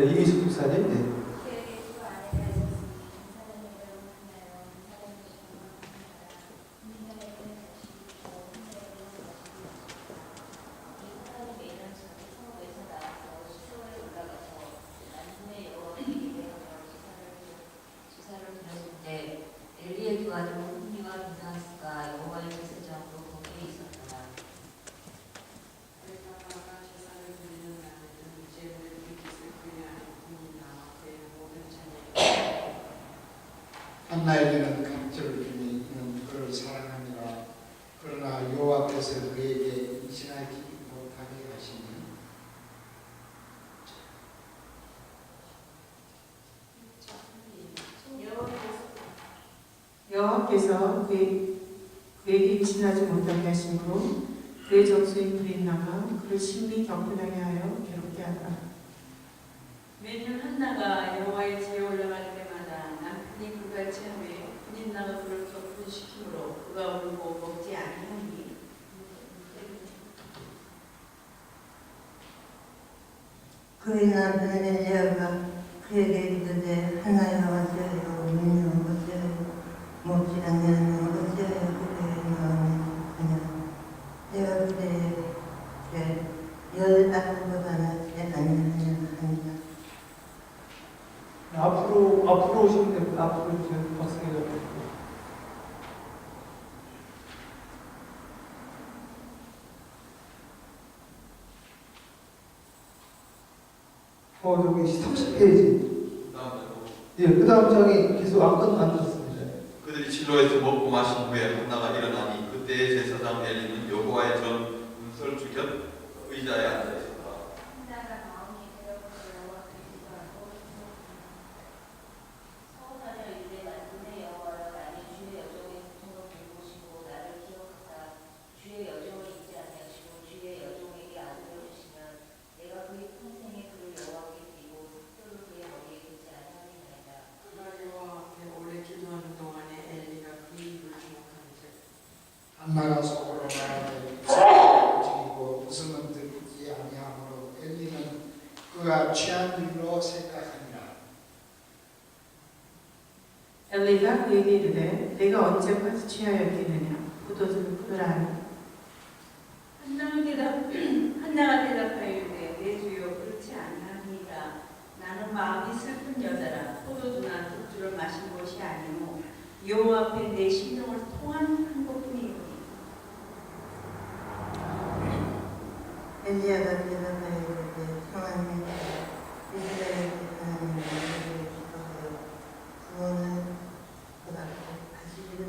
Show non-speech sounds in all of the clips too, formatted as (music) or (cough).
네, 이미숙 집사님. 네. 아들 홈리와 비나스가 여호와의 제사장으로 거기에 있었더라. 한나에게는 강철을 주니 이는 그를 사랑하니라 그러나 여호와께서 그에게 임신하지 못하게 하시니 여호와께서 그에, 그에게 임신하지 못하게 하심으로 그의 정수인 불이 나가 그를 심히 격분하게 하여 괴롭게 하더라. 매년 한나가 여호와의 제에 올라갈 때마다 남편이 불같이 하매 분인나가 그를 격분시키므로 그가 울고 먹지 아니하니 그의 남편 엘리야가 그에게 이르되 하나야 어찌하여 우 먹지 않냐는 어찌하여 그의 마음이 하냐 내가 그대에게 열 아들보다는 아니하냐 하니라 앞으로 앞으로 오시면 됩니다. 앞으로 이제 박승희 어 저기 30페이지. 예, 그 다음 장이 계속 안 끝, 안 끝 실로에서 먹고 마신 후에 한나가 일어나니 그때의 제사장 엘리는 여호와의 전 문설 주 곁 의자에 앉아 있었다. 주의 여정을 잊지 아니하시고 주의 여종에게 아들을 주시면 내가 그의 평생에 그를 여호와께 드리고 흑돌을 그의 머리에 긋지 아니하리이다. 그가 여호와 앞에 오래 기도하는 동안에 엘리가 그 입을 주목하는즉 한나가 속으로 말하되 움직이고 웃음은 듣지 아니하므로 엘리는 그가 취한 일로 생각하니라 엘리가 그에게 이르되 내가 언제까지 취하였겠느냐? 포도주를 끊으라 한나가 대답 (clears throat) 한나가 대답하여되 내 주여 그렇지 아니하니이다 나는 마음이 슬픈 여자라. 포도주나 독주를 마신 것이 아니오. 여호와 앞에 내 심령을 통한 것뿐이오니 엘리야가 대답하여 이르되 성하니 이스라엘 하나님의 이름을 기도하여 구원을 받았고 하시기를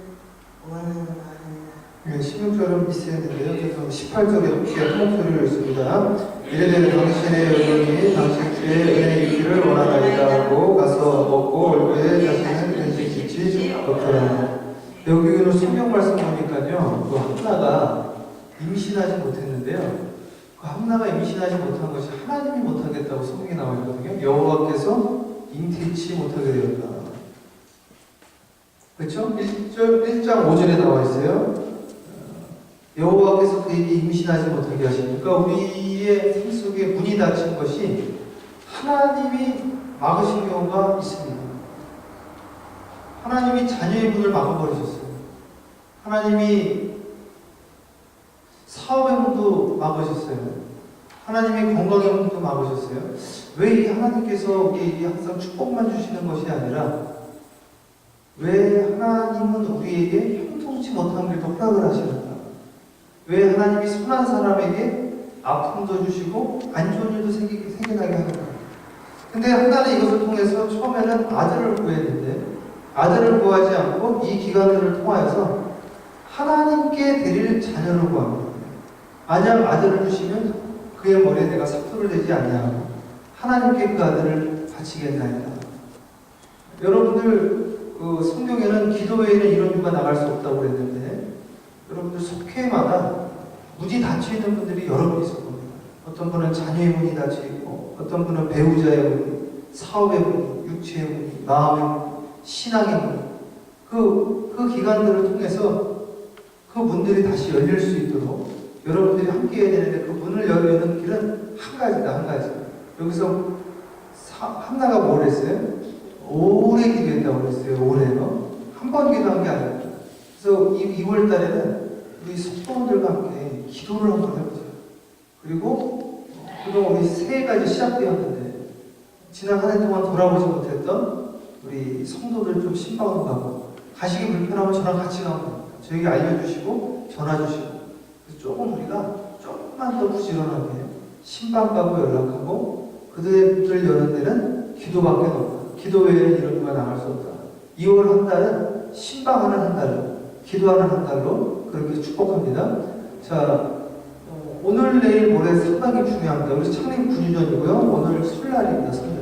원하노라 하니라 네, 16절은 비슷했는데요. 그래서 18절에 함께 한 목소리를 읽습니다. 이래되 당신의 여종이 당신 주의 은혜 있기를 원하나이다 하고 가서 먹고 얼굴에 자신은 간식 짓지 없더라. 여기는 성경 말씀 보니까요. 그 한나가 임신하지 못했는데요. 그 한나가 임신하지 못한 것이 하나님이 못하겠다고 성경에 나와 있거든요. 여호와께서 잉태치 못하게 되었다. 그렇죠? 1절, 1장 5절에 나와 있어요. 여호와께서 그에게 임신하지 못하게 하시니까 우리의 삶 속에 문이 닫힌 것이 하나님이 막으신 경우가 있습니다. 하나님이 자녀의 문을 막아버리셨어요. 하나님이 사업의 문도 막으셨어요. 하나님이 건강의 문도 막으셨어요. 왜이 하나님께서 우리에게 항상 축복만 주시는 것이 아니라 왜 하나님은 우리에게 형통치 못한 길도 허락을 하시는가? 왜 하나님이 선한 사람에게 아픔도 주시고 안 좋은 일도 생기, 생겨나게 하는가? 근데 하나는 이것을 통해서 처음에는 아들을 구했는데 아들을 구하지 않고 이 기관들을 통하여서 하나님께 드릴 자녀를 구합니다. 만약 아들을 주시면 그의 머리에 내가 사토를 대지 아니하고 하나님께 그 아들을 바치겠나이다. 여러분들 그 성경에는 기도 외에는 이런 유가 나갈 수 없다고 그랬는데 여러분들 속회마다 문이 닫혀 있는 분들이 여러 분 있을 겁니다. 어떤 분은 자녀의 문이 닫혀 있고, 어떤 분은 배우자의 문, 사업의 문, 육체의 문, 마음의 문, 신앙의 문. 그, 그 기간들을 통해서 그 문들이 다시 열릴 수 있도록 여러분들이 함께 해야 되는데 그 문을 여는 길은 한 가지다, 한 가지. 여기서 하- 한나가 뭘 했어요? 오래 기도했다고 그랬어요. 오래요. 한번 기도한 게 아니라. 그래서 2월 달에는 우리 성도들과 함께 기도를 한번 해보자. 그리고 그동안 우리 새해가 이제 시작되었는데 지난 한 해 동안 돌아보지 못했던 우리 성도들 좀 신방으로 가고 가시기 불편하면 저랑 같이 됩니다. 저에게 알려주시고 전화 주시고 조금 우리가 조금만 더 부지런하게 신방 가고 연락하고 그들을 여는 데는 기도밖에 없다. 기도 외에는 이런 거가 나갈 수 없다. 2월 한 달은 신방하는 한 달로 기도하는 한 달로 그렇게 축복합니다. 자 어, 오늘 내일 모레 상당히 중요합니다. 우리 창립 9주년이고요. 오늘 설날입니다. 설날.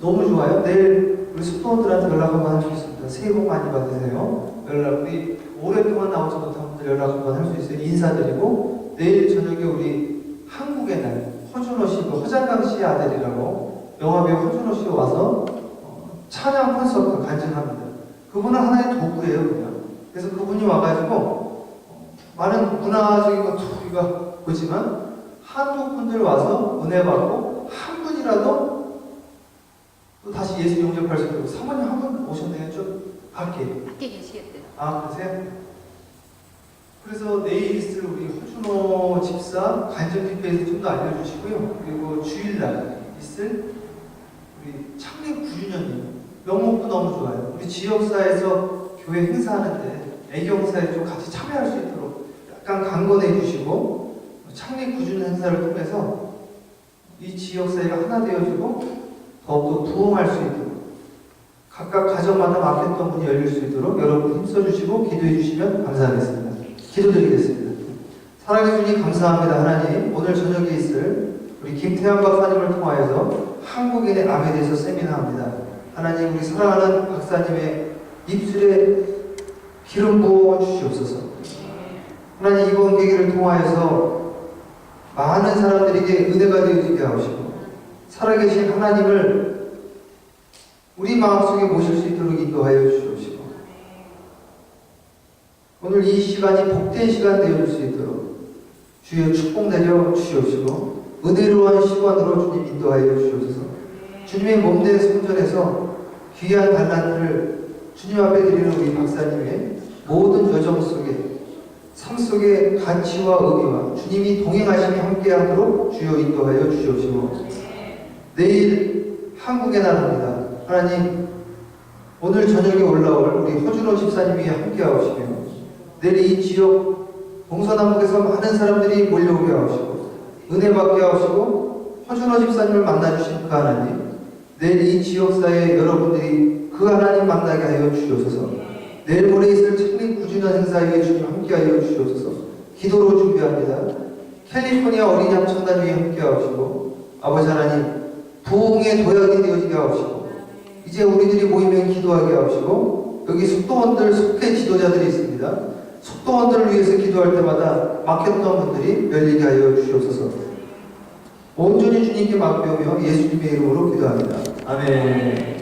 너무 좋아요. 내일 우리 숙도원들한테 연락 한번 할 수 있습니다. 새해 복 많이 받으세요. 연락 우리 오랫동안 나오지 못한 분들 연락 한번 할 수 있어요. 인사드리고 내일 저녁에 우리 한국의 날 허준호 씨, 그 허장강 씨의 아들이라고 영화배우 허준호 씨가 와서 어, 찬양 콘서트 간증합니다. 그분은 하나의 도구예요, 그냥. 그래서 그분이 와가지고 어, 많은 문화적인 것도 우리가 보지만 한국 분들 와서 은혜 받고 한 분이라도 또 다시 예수 영접할 수 있도록 사모님 한 분 오셨네요. 좀 갈게요. 밖에 계시겠대요. 아 그러세요? 그래서 내일 있을 우리 허준호 집사 간증 집회에서 좀 더 알려주시고요. 그리고 주일날 있을 우리 창립 9주년이에요. 명목도 너무 좋아요. 우리 지역사에서 교회 행사하는데 애경사에 좀 같이 약간 강건해 주시고 창립 9주년 행사를 통해서 이 지역 사회가 하나 되어지고 더욱더 부흥할 수 있도록 각각 가정마다 막혔던 문이 열릴 수 있도록 여러분 힘써 주시고 기도해 주시면 감사하겠습니다. 기도드리겠습니다. 사랑해 주님 감사합니다 하나님 오늘 저녁에 있을 우리 김태환 박사님을 통하여서 한국인의 암에 대해서 세미나합니다. 하나님 우리 사랑하는 박사님의 입술에 기름 부어 주시옵소서. 하나님 이번 계기를 통하여서 많은 사람들에게 은혜가 되어지게 하시고 살아계신 하나님을 우리 마음속에 모실 수 있도록 인도하여 주시옵시고 오늘 이 시간이 복된 시간 되어줄 수 있도록 주여 축복 내려 주시옵시고 은혜로운 시간으로 주님 인도하여 주시옵소서. 주님의 몸된 성전에서 귀한 단란을 주님 앞에 드리는 우리 박사님의 모든 여정 속에 삶 속의 가치와 의미와 주님이 동행하심이 함께하도록 주여 인도하여 주시옵시고 내일 한국의 날입니다. 하나님 오늘 저녁에 올라올 우리 허준호 집사님이 함께하시며 내일 이 지역 동서남북에서 많은 사람들이 몰려오게 하시고 은혜 받게 하시고 허준호 집사님을 만나주신 그 하나님 내일 이 지역사회 여러분들이 그 하나님 만나게 하여 주시옵소서 내일 모레 있을 창립 9주년 행사에 주님 함께하여 주시옵소서 기도로 준비합니다 캘리포니아 어린이 합창단 위에 함께하시고 아버지 하나님 부흥의 도약이 되어지게 하옵시고 이제 우리들이 모이면 기도하게 하옵시고 여기 속도원들 속회 지도자들이 있습니다. 속도원들을 위해서 기도할 때마다 막혔던 분들이 열리게 하여 주시옵소서. 온전히 주님께 맡겨오며 예수님의 이름으로 기도합니다. 아멘.